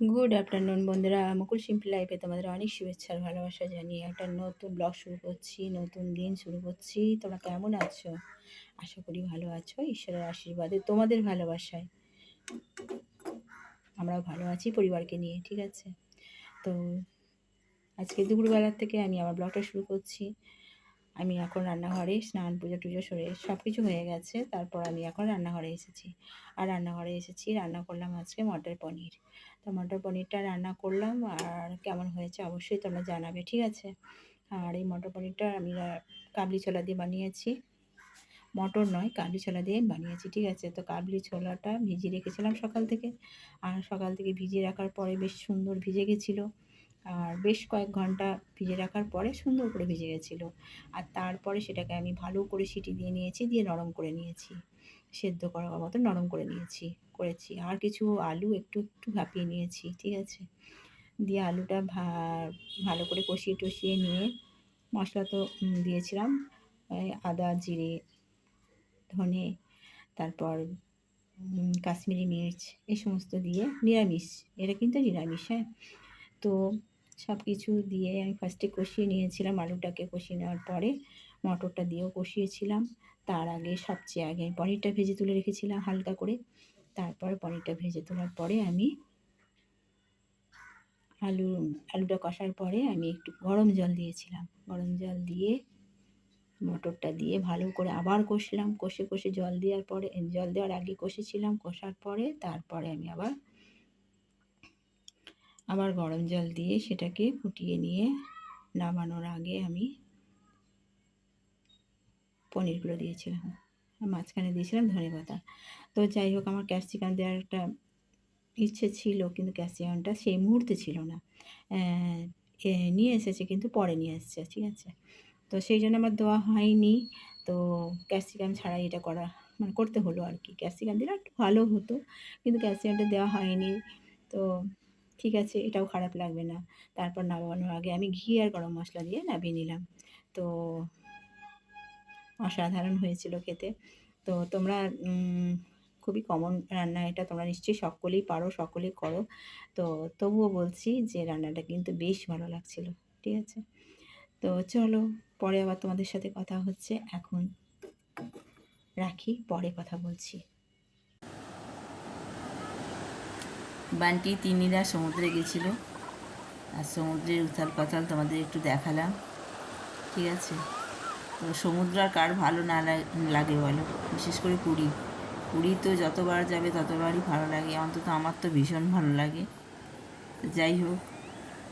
Good afternoon বন্ধুরা। মুকুল simple লাইফে তোমাদের অনেক শুভেচ্ছা আর ভালোবাসা জানিয়ে একটা নতুন ব্লগ শুরু করছি, নতুন দিন শুরু করছি। তোমরা কেমন আছো? আশা করি ভালো আছো। ঈশ্বরের আশীর্বাদে তোমাদের ভালোবাসায়। আমরাও ভালো আছি পরিবারকে নিয়ে, ঠিক আছে? তো আজকে দুপুরবেলার থেকে আমি আমার ব্লগটা শুরু করছি। আমি এখন রান্নাঘরে স্নান, পুজো টুজো সরে সব কিছু হয়ে গেছে। তারপর আমি এখন রান্নাঘরে এসেছি। আর রান্নাঘরে এসেছি, রান্না করলাম আজকে মটর পনির। তো মটর পনিরটা রান্না করলাম আর কেমন হয়েছে অবশ্যই তোমরা জানাবে, ঠিক আছে? আর এই মটর পনিরটা আমি কাবলি ছোলা দিয়ে বানিয়েছি। মটর নয়, কাবলি ছোলা দিয়ে বানিয়েছি, ঠিক আছে? তো কাবলি ছোলাটা ভিজিয়ে রেখেছিলাম সকাল থেকে। আর সকাল থেকে ভিজিয়ে রাখার পরে বেশ সুন্দর ভিজে গেছিল। আর বেশ কয়েক ঘণ্টা ভিজে রাখার পরে সুন্দর করে ভিজে গেছিল। আর তারপরে সেটাকে আমি ভালো করে সিটি দিয়ে নিয়েছি, দিয়ে নরম করে নিয়েছি। সেদ্ধ করার মতো নরম করে নিয়েছি, করেছি। আর কিছু আলু একটু একটু ভাপিয়ে নিয়েছি, ঠিক আছে? দিয়ে আলুটা ভা, ভালো করে কষিয়ে টষিয়ে নিয়ে মশলা তো দিয়েছিলাম। আদা, জিরে, ধনে, তারপর কাশ্মীরি মির্চ এই সমস্ত দিয়ে নিরামিষ। এটা কিন্তু নিরামিষ হ্যাঁ? তো সব কিছু দিয়ে আমি ফার্স্টে কষিয়ে নিয়েছিলাম আলুটাকে কষিয়ে নেওয়ার পরে মটরটা দিয়েও কষিয়েছিলাম। তার আগে সবচেয়ে আগে পনিরটা ভেজে তুলে রেখেছিলাম হালকা করে। তারপর পনিরটা ভেজে তোলার পরে আমি আলু, আলুটা কষার পরে আমি একটু গরম জল দিয়েছিলাম। গরম জল দিয়ে মটরটা দিয়ে ভালো করে আবার কষলাম। কষে কষে জল দেওয়ার পরে, জল দেওয়ার আগে কষেছিলাম। কষার পরে তারপরে আমি আবার আবার গরম জল দিয়ে সেটাকে ফুটিয়ে নিয়ে নামানোর আগে আমি পনিরগুলো দিয়েছিলাম। মাঝখানে দিয়েছিলাম ধনে পাতা। তো যাই হোক, আমার ক্যাপসিকাম দেওয়ার একটা ইচ্ছে ছিল, কিন্তু ক্যাপসিকামটা সেই মুহূর্তে ছিল না। নিয়ে এসেছে, কিন্তু পরে নিয়ে এসেছে ঠিক আছে? তো সেই জন্য আমার দেওয়া হয়নি। তো ক্যাপসিকাম ছাড়াই এটা করা মানে করতে হলো আর কি। ক্যাপসিকাম দিলে একটু ভালো হতো, কিন্তু ক্যাপসিকামটা দেওয়া হয়নি। তো ঠিক আছে, এটাও খারাপ লাগবে না। তারপর নামানোর আগে আমি ঘি আর গরম মশলা দিয়ে নামিয়ে নিলাম। তো অসাধারণ হয়েছিল খেতে। তো তোমরা খুবই কমন রান্না এটা, তোমরা নিশ্চয়ই সকলেই পারো, সকলেই করো। তো তবুও বলছি যে রান্নাটা কিন্তু বেশ ভালো লাগছিল, ঠিক আছে? তো চলো, পরে আবার তোমাদের সাথে কথা হচ্ছে। এখন রাখি, পরে কথা বলছি। বান্টি তিনিরা সমুদ্রে গেছিল। আর সমুদ্রের উথাল পাথাল তোমাদের একটু দেখালাম। ঠিক আছে? তো সমুদ্র আর কার ভালো না লাগে বলো? বিশেষ করে পুরী। পুরী তো যতবার যাবে ততবারই ভালো লাগে। অন্তত আমার তো ভীষণ ভালো লাগে। যাই হোক,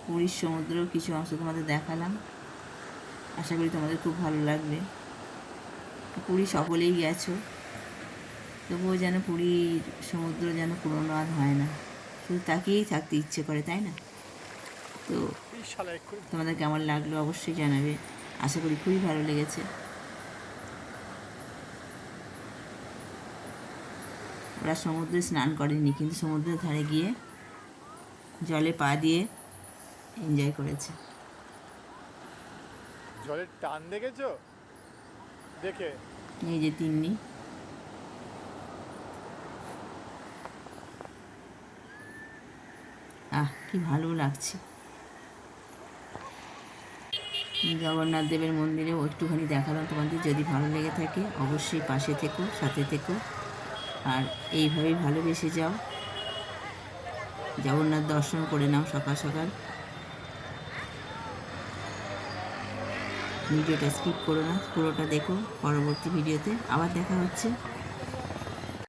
পুরীর সমুদ্র কিছু অংশ তোমাদের দেখালাম। আশা করি তোমাদের খুব ভালো লাগবে। পুরী সকলেই গেছো। তবুও যেন পুরীর সমুদ্র যেন পুরনো আর হয় না। শুধু তাকিয়েই থাকতে ইচ্ছে করে তাই না? তো তোমাদের কেমন লাগল অবশ্যই জানাবে। আশা করি খুবই ভালো লেগেছে। ওরা সমুদ্রে স্নান করেনি কিন্তু সমুদ্রের ধারে গিয়ে জলে পা দিয়ে এনজয় করেছে। জলের টান দেখেছ? দেখে। এই যে তিন্নি। আহ, কি ভালো লাগছে। জগন্নাথ দেবের মন্দিরেও একটুখানি দেখালাম তোমাদের, যদি ভালো লেগে থাকে অবশ্যই পাশে থেকো, সাথে থেকো। আর এইভাবেই ভালোবেসে যাও। জগন্নাথ দর্শন করে নাও সকাল সকাল। ভিডিওটা স্কিপ করো না, পুরোটা দেখো পরবর্তী ভিডিওতে আবার দেখা হচ্ছে।